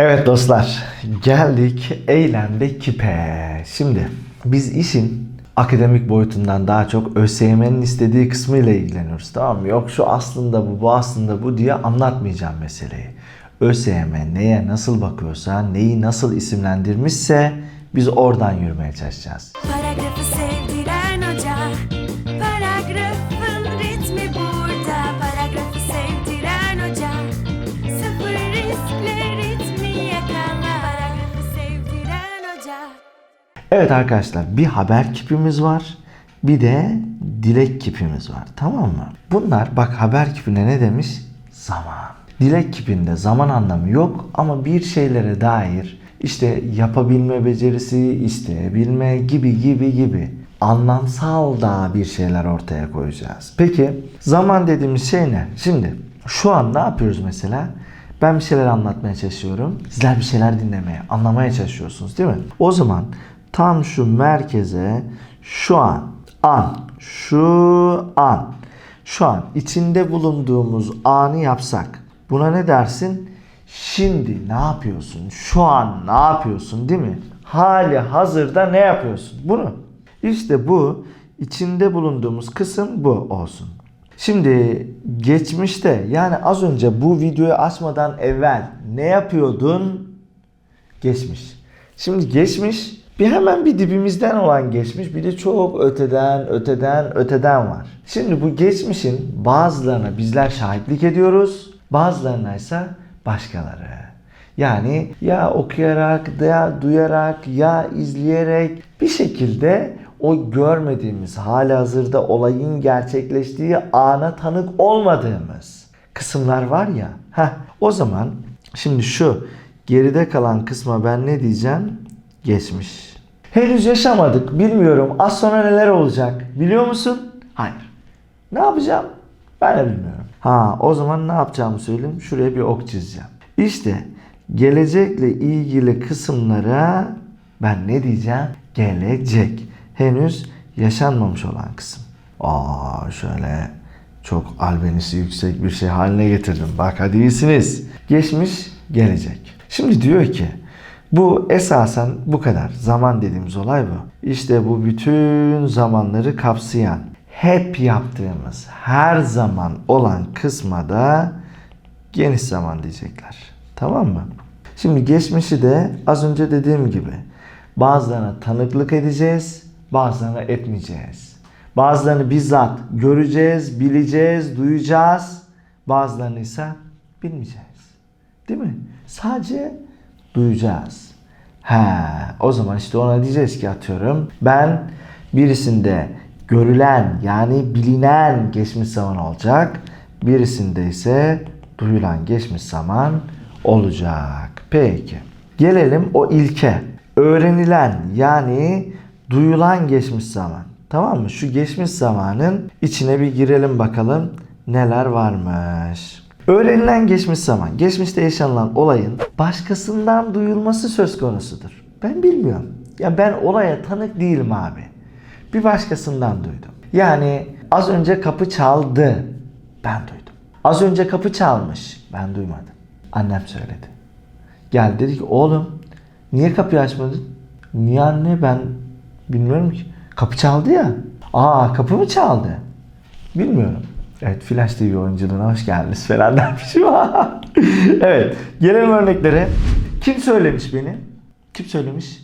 Evet dostlar, geldik eylemde kipe. Şimdi biz işin akademik boyutundan daha çok ÖSYM'nin istediği kısmıyla ilgileniyoruz tamam mı? Yok şu aslında bu, bu aslında bu diye anlatmayacağım meseleyi. ÖSYM neye nasıl bakıyorsa, neyi nasıl isimlendirmişse biz oradan yürümeye çalışacağız. Paragrafı Evet arkadaşlar bir haber kipimiz var. Bir de dilek kipimiz var. Tamam mı? Bunlar bak haber kipine ne demiş? Zaman. Dilek kipinde zaman anlamı yok ama bir şeylere dair işte yapabilme becerisi, isteyebilme gibi gibi gibi anlamsal da bir şeyler ortaya koyacağız. Peki zaman dediğimiz şey ne? Şimdi şu an ne yapıyoruz mesela? Ben bir şeyler anlatmaya çalışıyorum. Sizler bir şeyler dinlemeye, anlamaya çalışıyorsunuz değil mi? O zaman tam şu merkeze şu an, an, şu an, şu an içinde bulunduğumuz anı yapsak. Buna ne dersin? Şimdi ne yapıyorsun? Şu an ne yapıyorsun değil mi? Hali hazırda ne yapıyorsun? Bunu. İşte bu içinde bulunduğumuz kısım bu olsun. Şimdi geçmişte yani az önce bu videoyu açmadan evvel ne yapıyordun? Geçmiş. Şimdi geçmiş bir hemen bir dibimizden olan geçmiş bir de çok öteden öteden öteden var. Şimdi bu geçmişin bazılarına bizler şahitlik ediyoruz bazılarına ise başkaları. Yani ya okuyarak ya duyarak ya izleyerek bir şekilde o görmediğimiz hali hazırda olayın gerçekleştiği ana tanık olmadığımız kısımlar var ya. Heh, o zaman şimdi şu geride kalan kısma ben ne diyeceğim? Geçmiş. Henüz yaşamadık. Bilmiyorum. Az sonra neler olacak? Biliyor musun? Hayır. Ne yapacağım? Ben de bilmiyorum. Ha o zaman ne yapacağımı söyleyeyim. Şuraya bir ok çizeceğim. İşte gelecekle ilgili kısımlara ben ne diyeceğim? Gelecek. Henüz yaşanmamış olan kısım. Aa şöyle çok albenisi yüksek bir şey haline getirdim. Bak hadi iyisiniz. Geçmiş, gelecek. Şimdi diyor ki bu esasen bu kadar. Zaman dediğimiz olay bu. İşte bu bütün zamanları kapsayan, hep yaptığımız, her zaman olan kısma da geniş zaman diyecekler. Tamam mı? Şimdi geçmişi de az önce dediğim gibi bazılarına tanıklık edeceğiz, bazılarına etmeyeceğiz. Bazılarını bizzat göreceğiz, bileceğiz, duyacağız. Bazılarını ise bilmeyeceğiz. Değil mi? Sadece duyacağız. He, o zaman işte ona diyeceğiz ki atıyorum ben birisinde görülen yani bilinen geçmiş zaman olacak. Birisinde ise duyulan geçmiş zaman olacak. Peki. Gelelim o ilke. Öğrenilen yani duyulan geçmiş zaman. Tamam mı? Şu geçmiş zamanın içine bir girelim bakalım neler varmış. Öğrenilen geçmiş zaman, geçmişte yaşanılan olayın başkasından duyulması söz konusudur. Ben bilmiyorum. Ya ben olaya tanık değilim abi. Bir başkasından duydum. Yani az önce kapı çaldı. Ben duydum. Az önce kapı çalmış. Ben duymadım. Annem söyledi. Gel dedi ki oğlum niye kapıyı açmadın? Niye anne ben bilmiyorum ki. Kapı çaldı ya. Aa kapı mı çaldı? Bilmiyorum. Evet Flash TV oyunculuğuna hoş geldiniz falan dermişim. evet gelelim örneklere. Kim söylemiş beni? Kim söylemiş?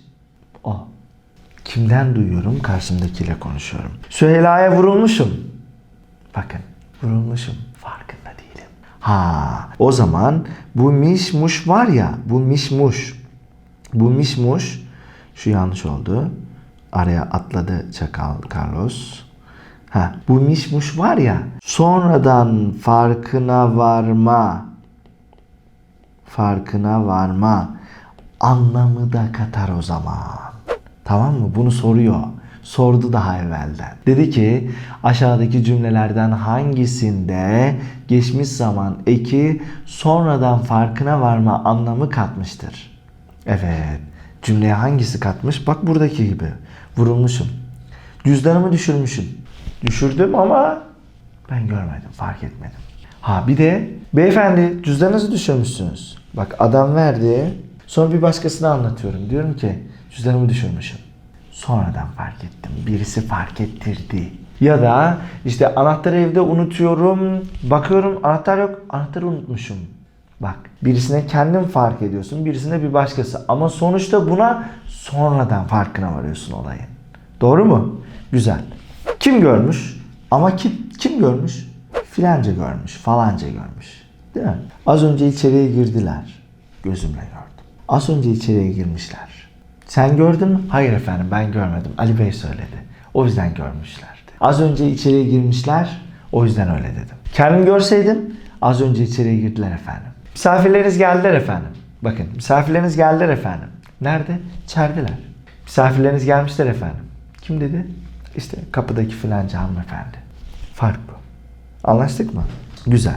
O. Kimden duyuyorum? Karşımdakiyle konuşuyorum. Süheyla'ya vurulmuşum. Bakın vurulmuşum. Farkında değilim. Ha o zaman bu mişmuş var ya bu mişmuş. Bu mişmuş şu yanlış oldu. Araya atladı çakal Carlos. Ha, bu mişmuş var ya sonradan farkına varma farkına varma anlamı da katar o zaman. Tamam mı? Bunu soruyor. Sordu daha evvelden. Dedi ki aşağıdaki cümlelerden hangisinde geçmiş zaman eki sonradan farkına varma anlamı katmıştır? Evet. Cümleye hangisi katmış? Bak buradaki gibi. Vurulmuşum. Cüzdanımı düşürmüşüm. Düşürdüm ama ben görmedim, fark etmedim. Ha bir de beyefendi cüzdanınızı düşürmüşsünüz. Bak adam verdi. Sonra bir başkasına anlatıyorum. Diyorum ki cüzdanımı düşürmüşüm. Sonradan fark ettim. Birisi fark ettirdi. Ya da işte anahtarı evde unutuyorum. Bakıyorum anahtar yok. Anahtarı unutmuşum. Bak birisine kendin fark ediyorsun. Birisine bir başkası. Ama sonuçta buna sonradan farkına varıyorsun olayın. Doğru mu? Güzel. Kim görmüş? Ama kim, kim görmüş? Filanca görmüş, falanca görmüş. Değil mi? Az önce içeriye girdiler. Gözümle gördüm. Az önce içeriye girmişler. Sen gördün mü? Hayır efendim ben görmedim. Ali Bey söyledi. O yüzden görmüşlerdi. Az önce içeriye girmişler. O yüzden öyle dedim. Kendim görseydim az önce içeriye girdiler efendim. Misafirleriniz geldiler efendim. Bakın misafirleriniz geldiler efendim. Nerede? İçerideler. Misafirleriniz gelmişler efendim. Kim dedi? İşte kapıdaki filanca hanımefendi. Fark bu. Anlaştık mı? Güzel.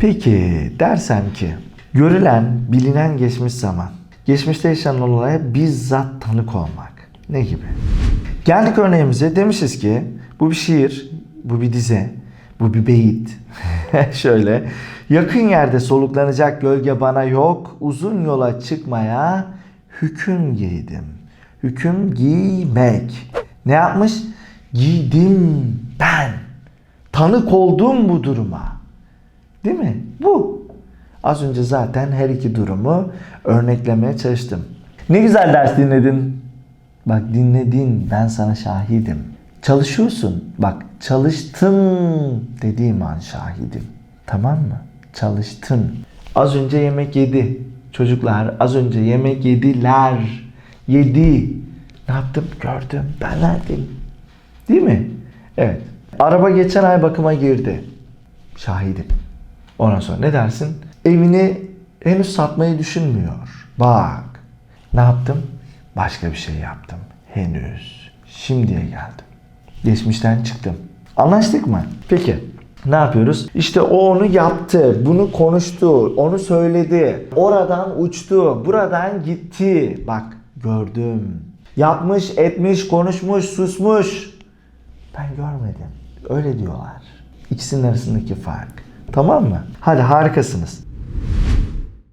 Peki dersem ki görülen, bilinen geçmiş zaman. Geçmişte yaşanan olaya bizzat tanık olmak. Ne gibi? Geldik örneğimize demişiz ki bu bir şiir, bu bir dize, bu bir beyit. Şöyle yakın yerde soluklanacak gölge bana yok uzun yola çıkmaya hüküm giydim. Hüküm giymek. Ne yapmış? Giydim ben. Tanık oldum bu duruma. Değil mi? Bu. Az önce zaten her iki durumu örneklemeye çalıştım. Ne güzel ders dinledin. Bak dinledin. Ben sana şahidim. Çalışıyorsun. Bak çalıştın dediğim an şahidim. Tamam mı? Çalıştın. Az önce yemek yedi. Çocuklar az önce yemek yediler. Yedi. Ne yaptım? Gördüm. Ben verdim. Değil mi? Evet. Araba geçen ay bakıma girdi. Şahidim. Ondan sonra ne dersin? Evini henüz satmayı düşünmüyor. Bak. Ne yaptım? Başka bir şey yaptım. Henüz. Şimdiye geldim. Geçmişten çıktım. Anlaştık mı? Peki. Ne yapıyoruz? İşte o onu yaptı, bunu konuştu, onu söyledi. Oradan uçtu, buradan gitti. Bak gördüm. Yapmış, etmiş, konuşmuş, susmuş. Ben görmedim. Öyle diyorlar. İkisinin arasındaki fark. Tamam mı? Hadi harikasınız.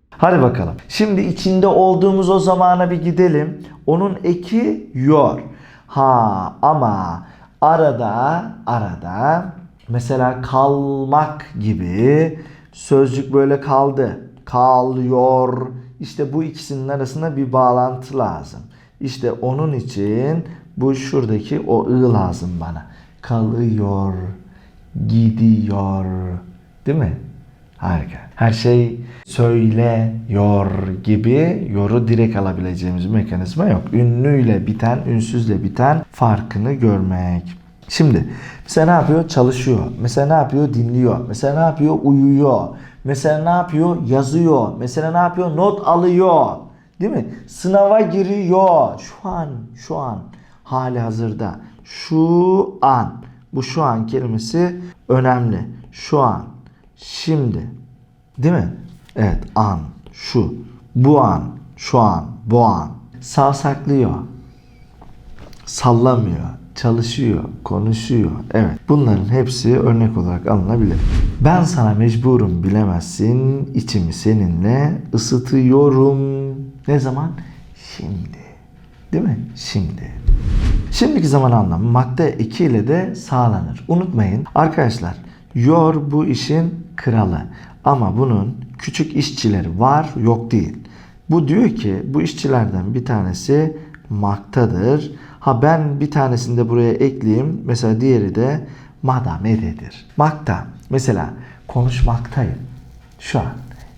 Hadi bakalım. Şimdi içinde olduğumuz o zamana bir gidelim. Onun eki yor. Ha ama arada arada mesela kalmak gibi sözcük böyle kaldı. Kalıyor. İşte bu ikisinin arasında bir bağlantı lazım. İşte onun için bu şuradaki o ı lazım bana. Kalıyor, gidiyor. Değil mi? Harika. Her şey söylüyor gibi yoru direkt alabileceğimiz mekanizma yok. Ünlüyle biten, ünsüzle biten farkını görmek. Şimdi mesela ne yapıyor? Çalışıyor. Mesela ne yapıyor? Dinliyor. Mesela ne yapıyor? Uyuyor. Mesela ne yapıyor? Yazıyor. Mesela ne yapıyor? Not alıyor. Değil mi? Sınava giriyor. Şu an, şu an hali hazırda. Şu an. Bu şu an kelimesi önemli. Şu an. Şimdi. Değil mi? Evet an. Şu. Bu an. Şu an. Bu an. Savsaklıyor. Sallamıyor. Çalışıyor. Konuşuyor. Evet. Bunların hepsi örnek olarak alınabilir. Ben sana mecburum bilemezsin. İçimi seninle ısıtıyorum. Ne zaman? Şimdi. Değil mi? Şimdi. Şimdiki zaman anlamı madde 2 ile de sağlanır. Unutmayın arkadaşlar yor bu işin kralı. Ama bunun küçük işçileri var yok değil. Bu diyor ki bu işçilerden bir tanesi maktadır. Ha ben bir tanesini de buraya ekleyeyim. Mesela diğeri de madamededir. Makta. Mesela konuşmaktayım. Şu an.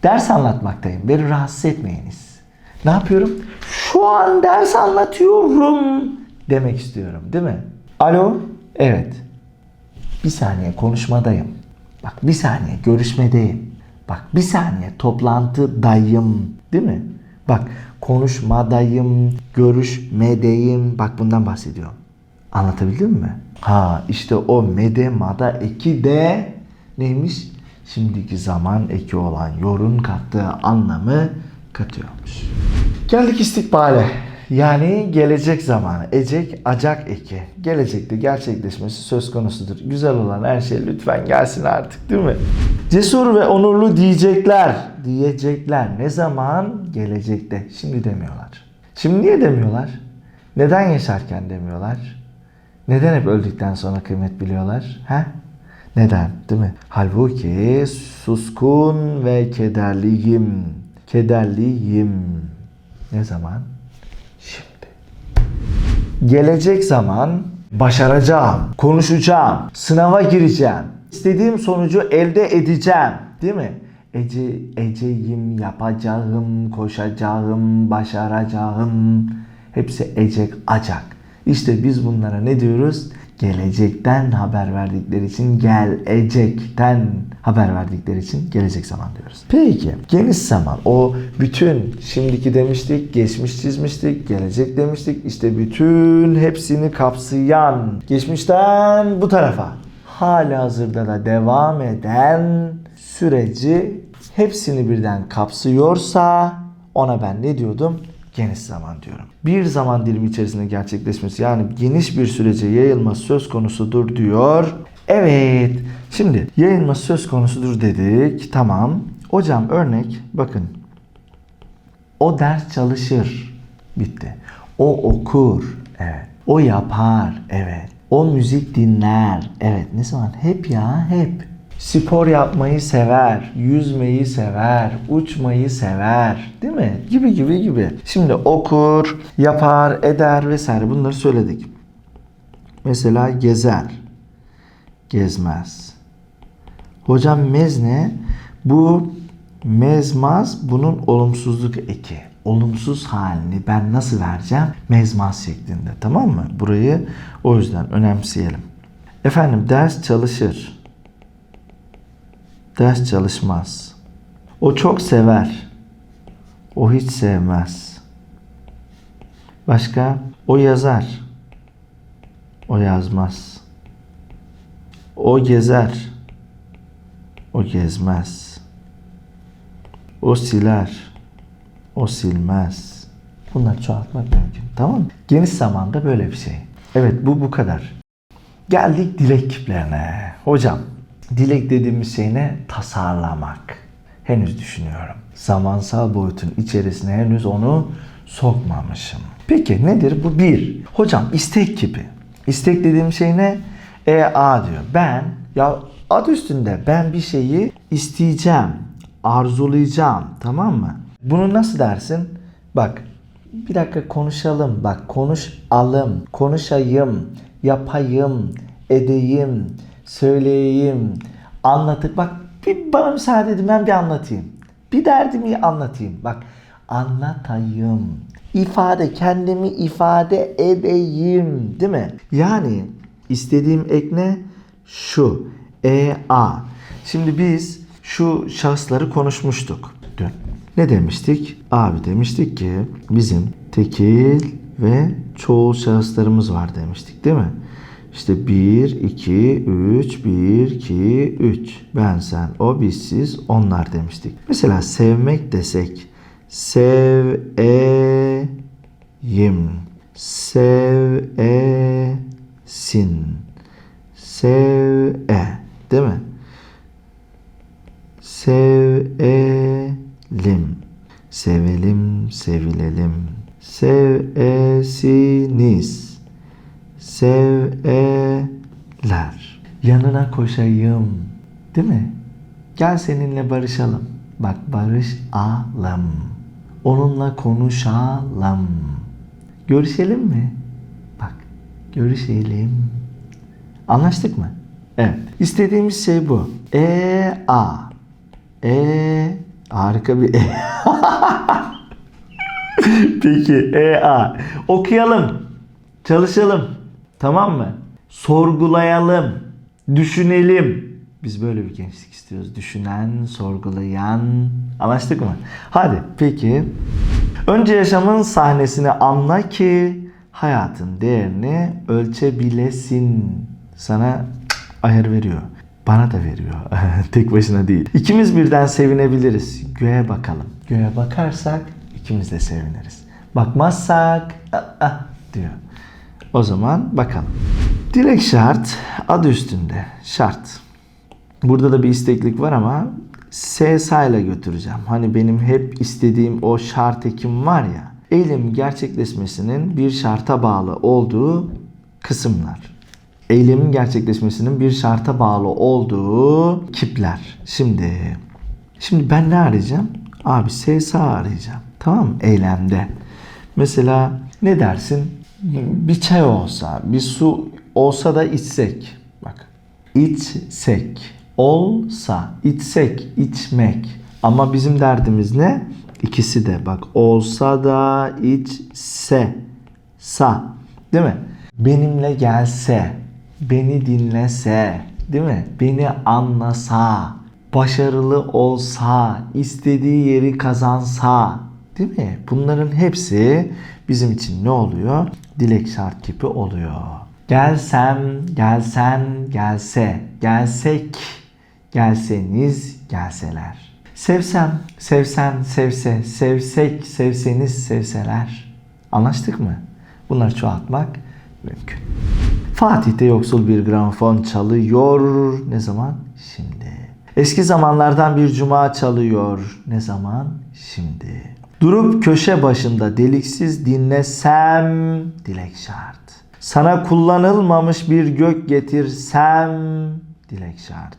Ders anlatmaktayım. Beni rahatsız etmeyiniz. Ne yapıyorum? Şu an ders anlatıyorum demek istiyorum değil mi? Alo? Evet. Bir saniye konuşmadayım. Bak bir saniye görüşmedeyim. Bak bir saniye toplantıdayım. Değil mi? Bak konuşmadayım, görüşmedeyim. Bak bundan bahsediyorum. Anlatabildim mi? Ha işte o mede mada eki de neymiş? Şimdiki zaman eki olan yorun kattığı anlamı katıyormuş. Geldik istikbale. Yani gelecek zamanı. Ecek, acak eki. Gelecekte gerçekleşmesi söz konusudur. Güzel olan her şey lütfen gelsin artık değil mi? Cesur ve onurlu diyecekler. Diyecekler. Ne zaman? Gelecekte. Şimdi demiyorlar. Şimdi niye demiyorlar? Neden yaşarken demiyorlar? Neden hep öldükten sonra kıymet biliyorlar? He? Neden? Değil mi? Halbuki suskun ve kederliyim. Kederliyim. Ne zaman? Şimdi. Gelecek zaman başaracağım, konuşacağım, sınava gireceğim. İstediğim sonucu elde edeceğim. Değil mi? Ece, eceyim, yapacağım, koşacağım, başaracağım. Hepsi ecek, acak. İşte biz bunlara ne diyoruz? Gelecekten haber verdikleri için gelecekten haber verdikleri için gelecek zaman diyoruz. Peki geniş zaman o bütün şimdiki demiştik, geçmiş çizmiştik, gelecek demiştik. İşte bütün hepsini kapsayan geçmişten bu tarafa hala hazırda da devam eden süreci hepsini birden kapsıyorsa ona ben ne diyordum? Geniş zaman diyorum. Bir zaman dilimi içerisinde gerçekleşmesi yani geniş bir sürece yayılması söz konusudur diyor. Evet. Şimdi yayılması söz konusudur dedik. Tamam. Hocam örnek bakın. O ders çalışır. Bitti. O okur. Evet. O yapar. Evet. O müzik dinler. Evet. Ne zaman? Hep ya hep. Spor yapmayı sever, yüzmeyi sever, uçmayı sever, değil mi? Gibi gibi gibi. Şimdi okur, yapar, eder vesaire bunları söyledik. Mesela gezer, gezmez. Hocam mez ne? Bu mezmaz bunun olumsuzluk eki. Olumsuz halini ben nasıl vereceğim? Mezmaz şeklinde tamam mı? Burayı o yüzden önemseyelim. Efendim ders çalışır. Ders çalışmaz. O çok sever. O hiç sevmez. Başka? O yazar. O yazmaz. O gezer. O gezmez. O siler. O silmez. Bunları çoğaltmak mümkün. Tamam mı? Geniş zamanda böyle bir şey. Evet bu bu kadar. Geldik dilek kiplerine. Hocam dilek dediğimiz şey ne? Tasarlamak. Henüz düşünüyorum. Zamansal boyutun içerisine henüz onu sokmamışım. Peki nedir bu? Bir. Hocam istek kipi. İstek dediğim şey ne? E A diyor. Ben ya adı üstünde ben bir şeyi isteyeceğim, arzulayacağım. Tamam mı? Bunu nasıl dersin? Bak bir dakika konuşalım. Bak konuşalım, konuşayım, yapayım, edeyim, söyleyeyim, anlatıp bak bir bana müsaade edin ben bir anlatayım. Bir derdimi anlatayım. Bak anlatayım. İfade kendimi ifade edeyim, değil mi? Yani istediğim ek ne? Şu. E A. Şimdi biz şu şahısları konuşmuştuk dün. Ne demiştik? Abi demiştik ki bizim tekil ve çoğul şahıslarımız var demiştik değil mi? İşte 1, 2, 3, 1, 2, 3. Ben, sen, o, biz, siz, onlar demiştik. Mesela sevmek desek. Sev, e, yim. Sev, e, sin. Sev, e. Değil mi? Sevelim. Sevelim, sevilelim. Sevesiniz. Seveler. Yanına koşayım. Değil mi? Gel seninle barışalım. Bak barışalım. Onunla konuşalım. Görüşelim mi? Bak görüşelim. Anlaştık mı? Evet. İstediğimiz şey bu. E A. E harika bir E. Peki E A. Okuyalım. Çalışalım. Tamam mı? Sorgulayalım. Düşünelim. Biz böyle bir gençlik istiyoruz. Düşünen, sorgulayan. Anlaştık mı? Hadi peki. Önce yaşamın sahnesini anla ki hayatın değerini ölçebilesin. Sana ayar veriyor. Bana da veriyor. Tek başına değil. İkimiz birden sevinebiliriz. Göğe bakalım. Göğe bakarsak ikimiz de seviniriz. Bakmazsak "Aa, aa" diyor. O zaman bakalım. Dilek şart adı üstünde şart. Burada da bir isteklik var ama SSA ile götüreceğim. Hani benim hep istediğim o şart ekim var ya. Eylem gerçekleşmesinin bir şarta bağlı olduğu kısımlar. Eylemin gerçekleşmesinin bir şarta bağlı olduğu kipler. Şimdi şimdi ben ne arayacağım? Abi SSA arayacağım. Tamam mı? Eylemde. Mesela ne dersin? Bir çay olsa, bir su olsa da içsek. Bak. İçsek. Olsa. içsek, içmek. Ama bizim derdimiz ne? İkisi de. Bak olsa da içse. Sa. Değil mi? Benimle gelse. Beni dinlese. Değil mi? Beni anlasa. Başarılı olsa. istediği yeri kazansa. Değil mi? Bunların hepsi bizim için ne oluyor? Dilek şart kipi oluyor. Gelsem, gelsen, gelse, gelsek, gelseniz, gelseler. Sevsem, sevsen, sevse, sevsek, sevseniz, sevseler. Anlaştık mı? Bunları çoğaltmak mümkün. Fatih'te yoksul bir gramofon çalıyor. Ne zaman? Şimdi. Eski zamanlardan bir cuma çalıyor. Ne zaman? Şimdi. Durup köşe başında deliksiz dinlesem dilek şart. Sana kullanılmamış bir gök getirsem dilek şart.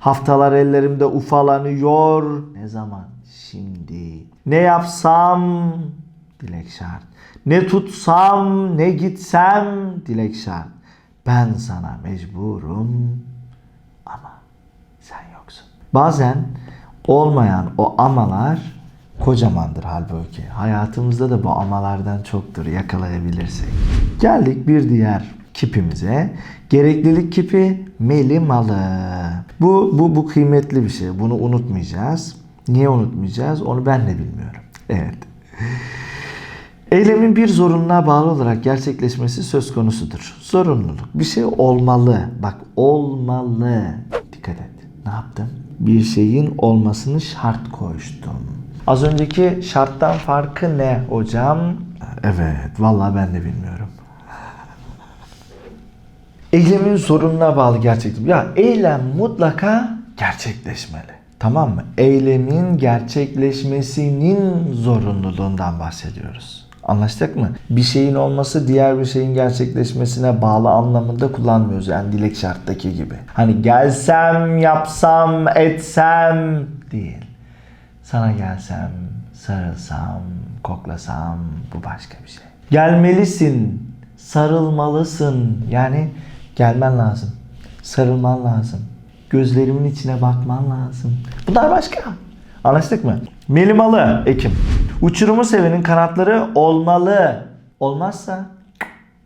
Haftalar ellerimde ufalanıyor. Ne zaman? Şimdi. Ne yapsam dilek şart. Ne tutsam, ne gitsem dilek şart. Ben sana mecburum ama sen yoksun. Bazen olmayan o amalar kocamandır halbuki. Hayatımızda da bu amalardan çoktur yakalayabilirsek. Geldik bir diğer kipimize. Gereklilik kipi meli malı. Bu, bu, bu kıymetli bir şey. Bunu unutmayacağız. Niye unutmayacağız? Onu ben de bilmiyorum. Evet. Eylemin bir zorunluluğa bağlı olarak gerçekleşmesi söz konusudur. Zorunluluk. Bir şey olmalı. Bak olmalı. Dikkat et. Ne yaptım? Bir şeyin olmasını şart koştum. Az önceki şarttan farkı ne hocam? Evet. Vallahi ben de bilmiyorum. Eylemin zorunluluğa bağlı gerçeklik. Ya eylem mutlaka gerçekleşmeli. Tamam mı? Eylemin gerçekleşmesinin zorunluluğundan bahsediyoruz. Anlaştık mı? Bir şeyin olması diğer bir şeyin gerçekleşmesine bağlı anlamında kullanmıyoruz. Yani dilek şarttaki gibi. Hani gelsem, yapsam, etsem değil. Sana gelsem, sarılsam, koklasam bu başka bir şey. Gelmelisin, sarılmalısın. Yani gelmen lazım. Sarılman lazım. Gözlerimin içine bakman lazım. Bunlar başka. Anlaştık mı? Melimalı Ekim. Uçurumu sevenin kanatları olmalı. Olmazsa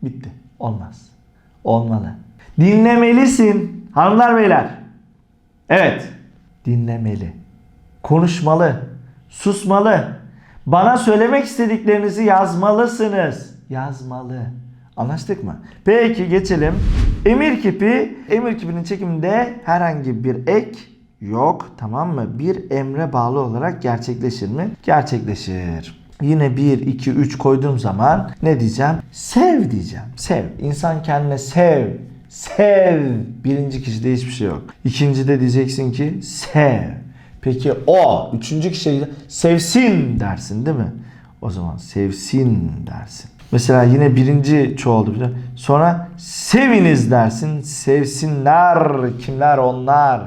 bitti. Olmaz. Olmalı. Dinlemelisin. Hanımlar beyler. Evet. Dinlemeli. Konuşmalı. Susmalı. Bana söylemek istediklerinizi yazmalısınız. Yazmalı. Anlaştık mı? Peki geçelim. Emir kipi. Emir kipinin çekiminde herhangi bir ek yok. Tamam mı? Bir emre bağlı olarak gerçekleşir mi? Gerçekleşir. Yine 1, 2, 3 koyduğum zaman ne diyeceğim? Sev diyeceğim. Sev. İnsan kendine sev. Sev. Birinci kişide hiçbir şey yok. İkincide diyeceksin ki sev. Peki o. Üçüncü kişiye sevsin dersin değil mi? O zaman sevsin dersin. Mesela yine birinci çoğaldı. Sonra seviniz dersin. Sevsinler. Kimler onlar?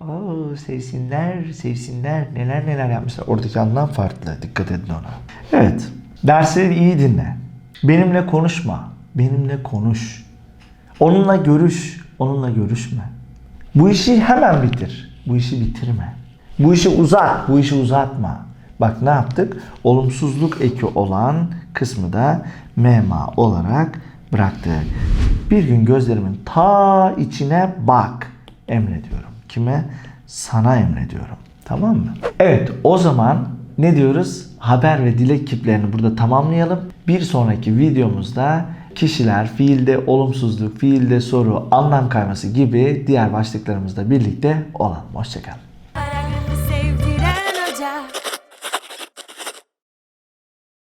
Oo, sevsinler, sevsinler. Neler neler yapmışlar. Oradaki anlam farklı. Dikkat edin ona. Evet. Dersleri iyi dinle. Benimle konuşma. Benimle konuş. Onunla görüş. Onunla görüşme. Bu işi hemen bitir. Bu işi bitirme. Bu işi uzat. Bu işi uzatma. Bak ne yaptık? Olumsuzluk eki olan kısmı da mema olarak bıraktık. Bir gün gözlerimin ta içine bak. Emrediyorum. Kime? Sana emrediyorum. Tamam mı? Evet o zaman ne diyoruz? Haber ve dilek kiplerini burada tamamlayalım. Bir sonraki videomuzda kişiler, fiilde olumsuzluk, fiilde soru, anlam kayması gibi diğer başlıklarımızla birlikte olalım. Hoşçakalın.